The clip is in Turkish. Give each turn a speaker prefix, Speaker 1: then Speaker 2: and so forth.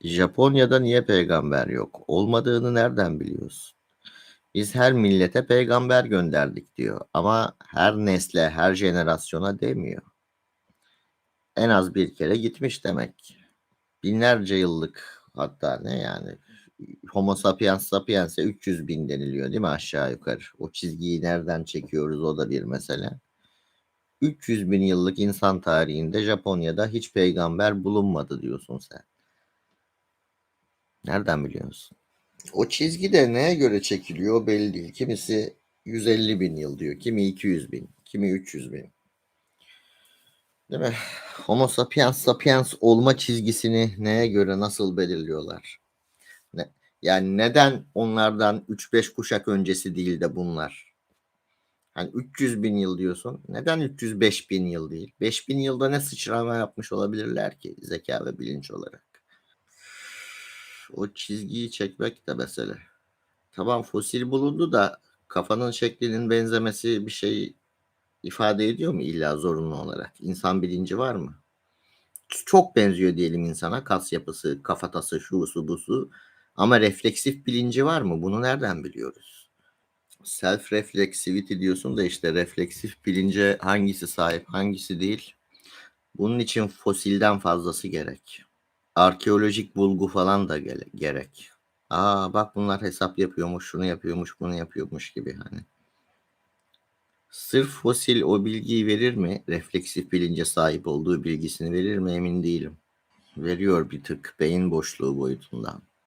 Speaker 1: Japonya'da niye peygamber yok? Olmadığını nereden biliyorsun? Biz her millete peygamber gönderdik diyor ama her nesle, her jenerasyona demiyor. En az bir kere gitmiş demek. Binlerce yıllık hatta ne yani Homo sapiens sapiens'e 300 bin deniliyor değil mi aşağı yukarı? O çizgiyi nereden çekiyoruz o da bir mesele. 300 bin yıllık insan tarihinde Japonya'da hiç peygamber bulunmadı diyorsun sen. Nereden biliyorsun? O çizgi de neye göre çekiliyor belli değil. Kimisi 150 bin yıl diyor. Kimi 200 bin. Kimi 300 bin. Değil mi? Homo sapiens sapiens olma çizgisini neye göre nasıl belirliyorlar? Ne? Yani neden onlardan 3-5 kuşak öncesi değil de bunlar? Hani 300 bin yıl diyorsun. Neden 305 bin yıl değil? 5 bin yılda ne sıçrama yapmış olabilirler ki zeka ve bilinç olarak? O çizgiyi çekmek de mesele. Tamam fosil bulundu da kafanın şeklinin benzemesi bir şey ifade ediyor mu illa zorunlu olarak? İnsan bilinci var mı? Çok benziyor diyelim insana. Kas yapısı, kafatası, şusu, busu. Ama refleksif bilinci var mı? Bunu nereden biliyoruz? Self reflexivity diyorsun da işte refleksif bilince hangisi sahip, hangisi değil? Bunun için fosilden fazlası gerek. Arkeolojik bulgu falan da gele- gerek. Aa bak bunlar hesap yapıyormuş, şunu yapıyormuş, bunu yapıyormuş gibi hani. Sırf fosil o bilgiyi verir mi? Refleksif bilince sahip olduğu bilgisini verir mi emin değilim. Veriyor bir tık beyin boşluğu boyutundan.